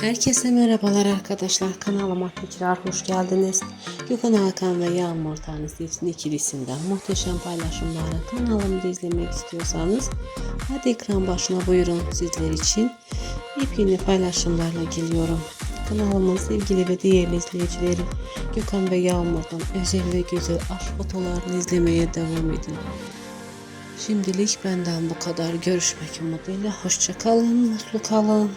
Herkese merhabalar arkadaşlar. Kanalıma tekrar hoş geldiniz. Gökhan Hakan ve Yağmur Tanesi ikilisinden muhteşem paylaşımları kanalımda izlemek istiyorsanız hadi ekran başına buyurun sizler için. Yepyeni paylaşımlarla geliyorum. Kanalımın sevgili ve değerli izleyicileri Gökhan ve Yağmur'dan özel ve güzel aşk fotolarını izlemeye devam edin. Şimdilik benden bu kadar. Görüşmek umuduyla. Hoşçakalın, mutlu kalın.